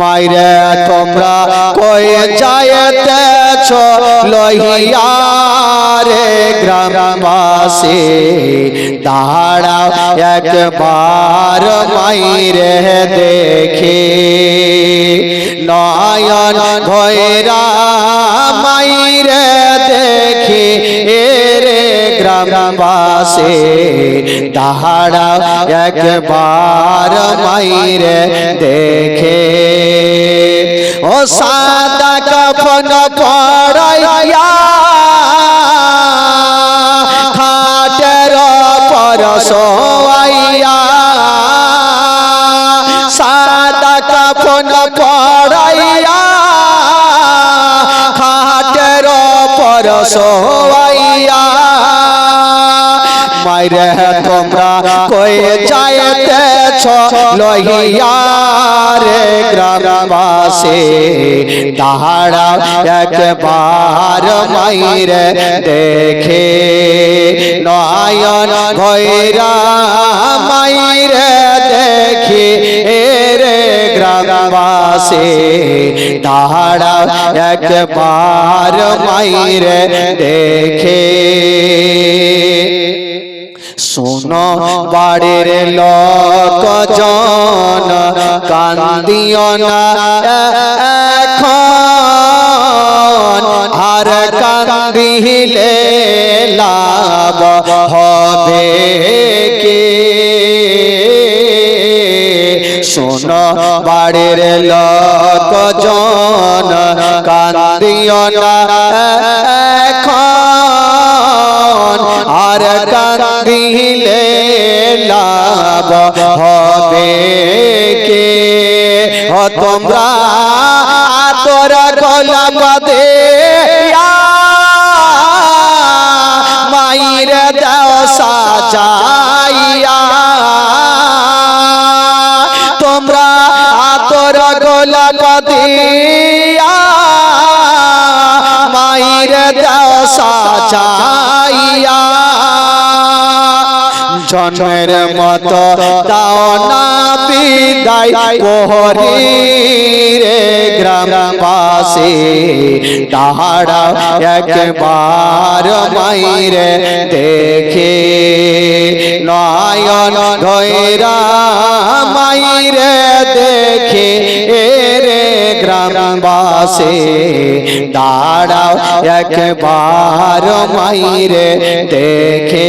মাইরে তোমরা কয়ে যায়তে লহিয়া রে গ্রামবাসী দাঁড়াও একবার মাইরে দেখে। নয়ন ভৈরা মাইরে গ্রামবাসী দাঁড়াও একবার মাইরে দেখে। ও সাদা কফন পড়াইয়া খাটের পর সোয়াইয়া মাইরে তোমরা, কই যাইতেছ লহিয়া রে গ্রামবাসী? দাঁড়া একবার মাইরে দেখে নয়ন ভৈরা মাইরে দেখি রে গ্রামবাসী। দাঁড়া একবার মাইরে দেখে বাড়ির লোক জন কান্দিও না। এখন আর কান্দিলে লাভ হবে কি? শোনো, বাড়ির লোক জন কান্দিও না। আর কান্দিলে লাভ হবে কে? ও তোমরা তোর গোলাপ দে মাইর দাও সাজাইয়া। তোমরা তোর গোলাপ দিয়া জন্মের মত দাও না বিদায় কোহরি রে গ্রামবাসী দাঁড়া একবার মাইরে দেখে নয়ন ধৈরা মাইরে দেখে রে গ্রামবাসী দাঁড়াও একবার মাইরে দেখে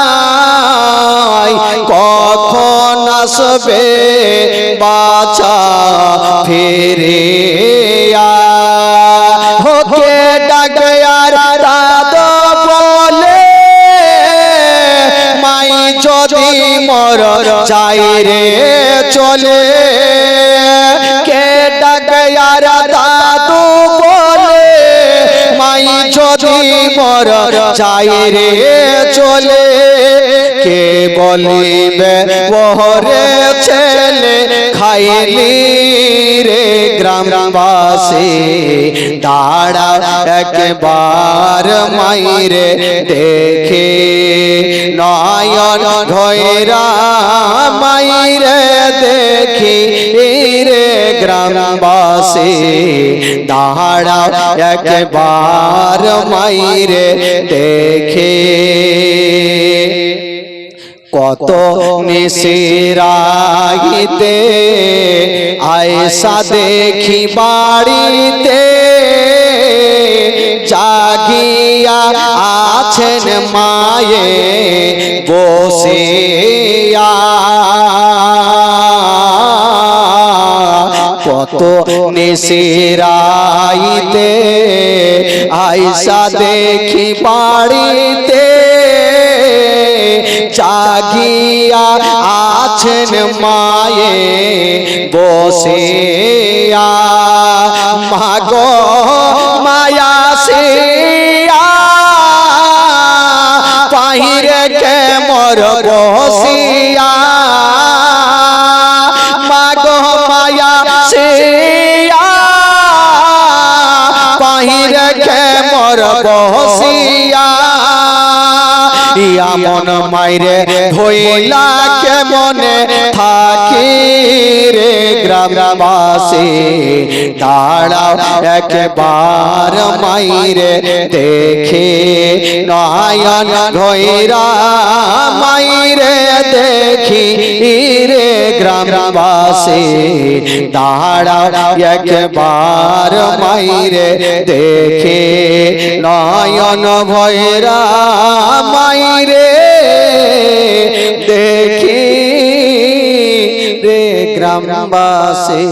কখন আসবে বাছা ফিরিয়া? হোকে ডাকে বলে, মাই যদি মর যাই রে চলে। কে ডাকে আর দাদু বলে, মাই যদি মর যাই রে চলে। কে বলিবে ওহরে ছেলে খাইলি রে গ্রামবাসী। দাঁড়া একবার মাইরে দেখে। নয়ন ধৈরা মাইরে দেখি রে গ্রামবাসী। দাঁড়া একবার মাইরে দেখে। কত মিশিরাইতে আয়সা দেখি বাড়িতে জাগিয়া আছেন মায়ে বসিয়া কত নিশিরাইতে আইসা দেখি বাড়িতে জাগিয়া আছেন মায়ে, বসিয়া। মাগো মায়া সিয়া পাহিরে কে মর বসিয়া? মন মাইরে ধইলা কেমনে থাকি রে গ্রামবাসী, দাঁড়াও একবার মাইরে দেখে, নয়ন ধৈরা মাইরে দেখি রে গ্রামবাসী, দাঁড়াও একবার মাইরে দেখে, নয়ন ভৈরা মাইরে গ্রামবাসী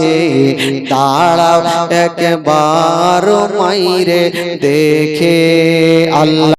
দাঁড়াও একবার মাইরে দেখে আল্লাহ